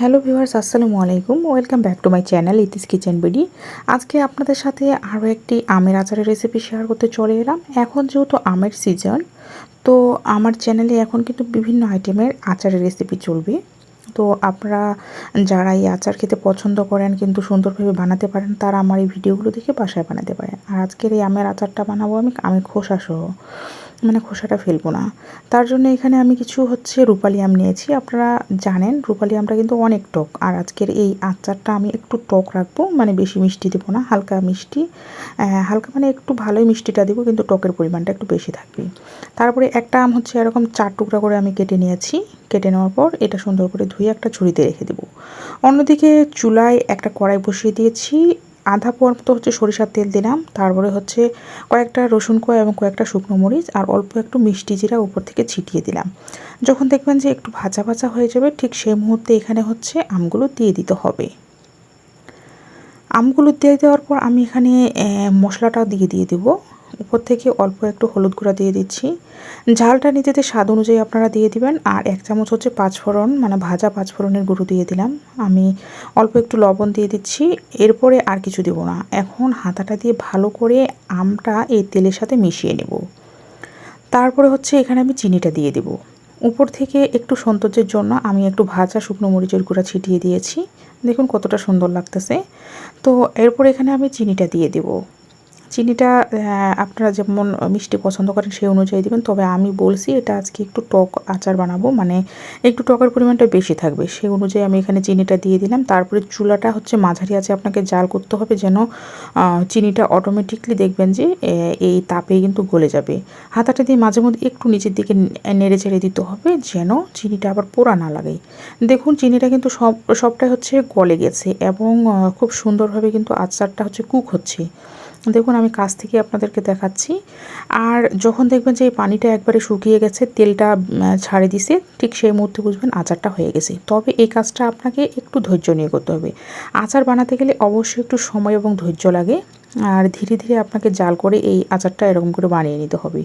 Hello viewers, আসসালামু আলাইকুম। Welcome back to my channel Iti's kitchen BD. আজকে আপনাদের সাথে আরও একটি আমের আচারের রেসিপি শেয়ার করতে চলে এলাম। এখন যেহেতু আমের সিজন তো আমার চ্যানেলে এখন কিন্তু বিভিন্ন আইটেমের আচারের রেসিপি চলবে। তো আপনারা যারা এই আচার খেতে পছন্দ করেন, কিন্তু সুন্দরভাবে বানাতে পারেন, তারা আমার এই ভিডিওগুলো দেখে বাসায় বানাতে পারেন। আর আজকের এই আমের আচারটা বানাবো আমি আমি খোসা সহ মানে খোসাটা ফেলব না। তার জন্য এখানে আমি কিছু হচ্ছে রূপালি আম নিয়েছি। আপনারা জানেন, রূপালি আমটা কিন্তু অনেক টক। আর আজকের এই আচারটা আমি একটু টক রাখব মানে বেশি মিষ্টি দেবো না, হালকা মিষ্টি। হালকা মানে একটু ভালোই মিষ্টিটা দেবো, কিন্তু টকের পরিমাণটা একটু বেশি থাকবে। তারপরে একটা আম হচ্ছে এরকম চার টুকরা করে আমি কেটে নিয়েছি। কেটে নেওয়ার পর এটা সুন্দর করে ধুয়ে একটা ঝুড়িতে রেখে দেবো। অন্যদিকে চুলায় একটা কড়াই বসিয়ে দিয়েছি। আধা পোয়ার মতো হচ্ছে সরিষার তেল দিলাম। তারপরে হচ্ছে কয়েকটা রসুন কোয়া এবং কয়েকটা শুকনো মরিচ আর অল্প একটু মিষ্টি জিরা উপর থেকে ছিটিয়ে দিলাম। যখন দেখবেন যে একটু ভাজা ভাজা হয়ে যাবে, ঠিক সেই মুহূর্তে এখানে হচ্ছে আমগুলো দিয়ে দিতে হবে। আমগুলো দিয়ে দেওয়ার পর আমি এখানে মশলাটাও দিয়ে দিয়ে দেবো। উপর থেকে অল্প একটু হলুদ গুঁড়া দিয়ে দিচ্ছি। ঝালটা নিজেদের স্বাদ অনুযায়ী আপনারা দিয়ে দিবেন। আর এক চামচ হচ্ছে পাঁচফোড়ন মানে ভাজা পাঁচফোড়নের গুঁড়ো দিয়ে দিলাম। আমি অল্প একটু লবণ দিয়ে দিচ্ছি। এরপরে আর কিছু দেবো না। এখন হাতাটা দিয়ে ভালো করে আমটা এই তেলের সাথে মিশিয়ে নেব। তারপরে হচ্ছে এখানে আমি চিনিটা দিয়ে দেব। উপর থেকে একটু সৌন্দর্যের জন্য আমি একটু ভাজা শুকনো মরিচের গুঁড়া ছিটিয়ে দিয়েছি। দেখুন কতটা সুন্দর লাগতেছে। তো এরপর এখানে আমি চিনিটা দিয়ে দেবো। চিনিটা আপনারা যেমন মিষ্টি পছন্দ করেন সেই অনুযায়ী দেবেন। তবে আমি বলছি, এটা আজকে একটু টক আচার বানাবো মানে একটু টকের পরিমাণটা বেশি থাকবে। সেই অনুযায়ী আমি এখানে চিনিটা দিয়ে দিলাম। তারপরে চুলাটা হচ্ছে মাঝারি আছে, আপনাকে জাল করতে হবে যেন চিনিটা অটোমেটিকলি দেখবেন যে এই তাপে কিন্তু গলে যাবে। হাতাটা দিয়ে মাঝে মধ্যে একটু নিচের দিকে নেড়ে চেড়ে দিতে হবে যেন চিনিটা আবার পোড়া না লাগে। দেখুন, চিনিটা কিন্তু সব, সবটাই হচ্ছে গলে গেছে এবং খুব সুন্দরভাবে কিন্তু আচারটা হচ্ছে কুক হচ্ছে। দেখুন, আমি কাছ থেকে আপনাদেরকে দেখাচ্ছি। আর যখন দেখবেন যে এই পানিটা একবারে শুকিয়ে গেছে, তেলটা ছাড়ে দিছে, ঠিক সেই মুহূর্তে বুঝবেন আচারটা হয়ে গেছে। তবে এই কাজটা আপনাকে একটু ধৈর্য নিয়ে করতে হবে। আচার বানাতে গেলে অবশ্যই একটু সময় এবং ধৈর্য লাগে। আর ধীরে ধীরে আপনাকে জাল করে এই আচারটা এরকম করে বানিয়ে নিতে হবে।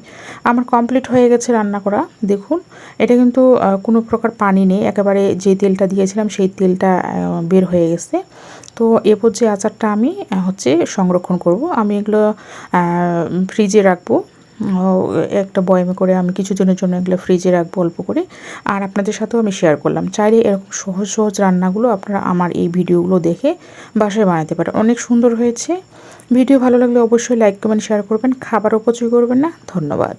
আমার কমপ্লিট হয়ে গেছে রান্না করা, দেখুন। এটা কিন্তু কোনো প্রকার পানি নেই, একেবারে যে তেলটা দিয়েছিলাম সেই তেলটা বের হয়ে গেছে। তো এরপর যে আচারটা আমি হচ্ছে সংরক্ষণ করব। আমি এগুলো ফ্রিজে রাখব। একটা বয়মে করে আমি কিছুদিনের জন্য এগুলো ফ্রিজে রাখব অল্প করে। আর আপনাদের সাথেও আমি শেয়ার করলাম। চাইলে এরকম সহজ সহজ রান্নাগুলো আপনারা আমার এই ভিডিওগুলো দেখে বাসায় বানাতে পারেন। অনেক সুন্দর হয়েছে। ভিডিও ভালো লাগলে অবশ্যই লাইক কমেন্ট শেয়ার করবেন। খাবার অপচয় করবেন না। ধন্যবাদ।